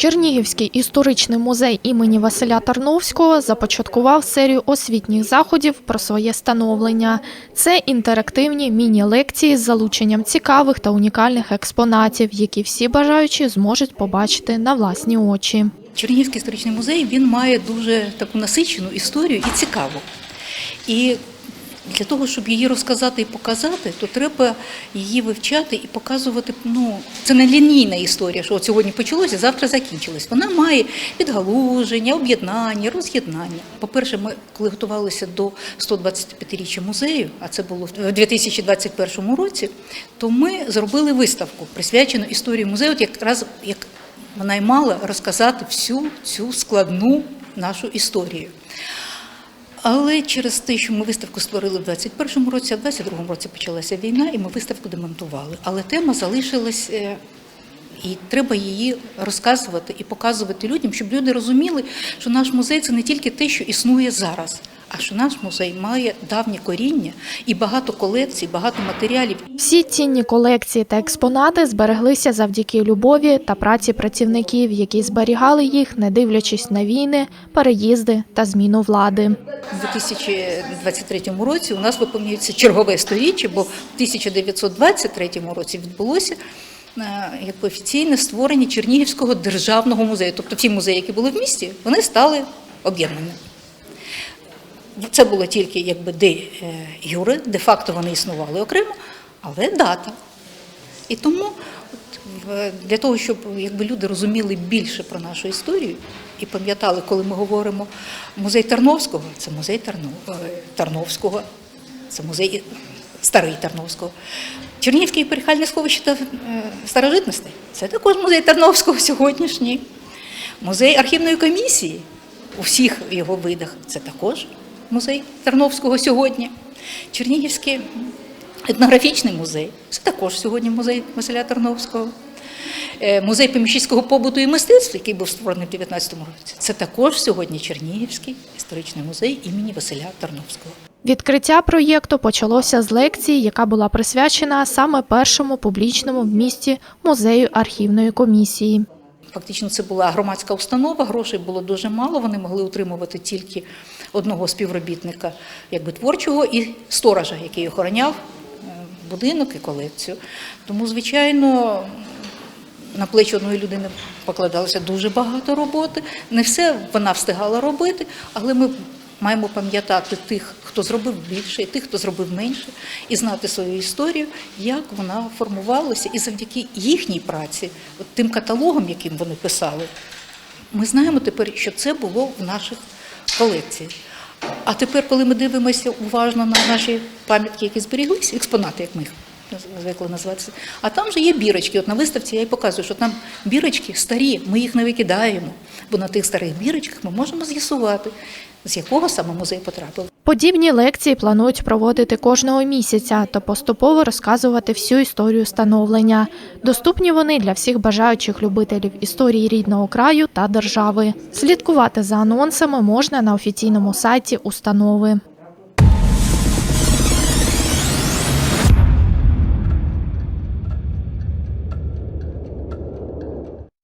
Чернігівський історичний музей імені Василя Тарновського започаткував серію освітніх заходів про своє становлення. Це інтерактивні міні-лекції з залученням цікавих та унікальних експонатів, які всі бажаючі зможуть побачити на власні очі. Чернігівський історичний музей він має дуже таку насичену історію і цікаву. І для того, щоб її розказати і показати, то треба її вивчати і показувати. Ну, це не лінійна історія, що от сьогодні почалося, завтра закінчилось. Вона має відгалуження, об'єднання, роз'єднання. По-перше, ми коли готувалися до 125-річчя музею, а це було в 2021 році, то ми зробили виставку, присвячену історії музею, якраз як вона й мала розказати всю цю складну нашу історію. Але через те, що ми виставку створили в 21-му році, а в 22-му році почалася війна, і ми виставку демонтували. Але тема залишилась. е, І треба її розказувати і показувати людям, щоб люди розуміли, що наш музей це не тільки те, що існує зараз, а що наш музей має давнє коріння і багато колекцій, багато матеріалів. Всі цінні колекції та експонати збереглися завдяки любові та праці працівників, які зберігали їх, не дивлячись на війни, переїзди та зміну влади. У 2023 році у нас виповнюється чергове сторіччя, бо в 1923 році відбулося е, якби офіційне створення Чернігівського державного музею. Тобто ті музеї, які були в місті, вони стали об'єднані. Це було тільки якби де е, юре, де-факто вони існували окремо, але дата. І тому для того, щоб якби люди розуміли більше про нашу історію і пам'ятали, коли ми говоримо музей Тарновського, це музей е, Тарновського, це музей старий Тарновського. Чернігівське епархіальне сховище та е, старожитностей це також музей Тарновського сьогоднішній. Музей архівної комісії у всіх його видах це також музей Тарновського сьогодні. Чернігівський етнографічний музей це також сьогодні музей Василя Тарновського. Е, Музей поміщицького побуту і мистецтва, який був створений в 19 році, це також сьогодні Чернігівський історичний музей імені Василя Тарновського. Відкриття проєкту почалося з лекції, яка була присвячена саме першому публічному в місті музею архівної комісії. Фактично, це була громадська установа, грошей було дуже мало. Вони могли утримувати тільки одного співробітника, якби творчого, і сторожа, який охороняв е, будинок і колекцію. Тому, звичайно, на плечі одної людини покладалося дуже багато роботи. Не все вона встигала робити, але ми маємо пам'ятати тих, хто зробив більше, і тих, хто зробив менше, і знати свою історію, як вона формувалася, і завдяки їхній праці, тим каталогам, яким вони писали, ми знаємо тепер, що це було в наших колекціях. А тепер, коли ми дивимося уважно на наші пам'ятки, які зберіглися, експонати, як ми їх звикли називатися, а там же є бірочки. От на виставці я й показую, що там бірочки старі, ми їх не викидаємо, бо на тих старих бірочках ми можемо з'ясувати, з якого саме музей потрапив. Подібні лекції планують проводити кожного місяця та поступово розказувати всю історію становлення. Доступні вони для всіх бажаючих любителів історії рідного краю та держави. Слідкувати за анонсами можна на офіційному сайті установи.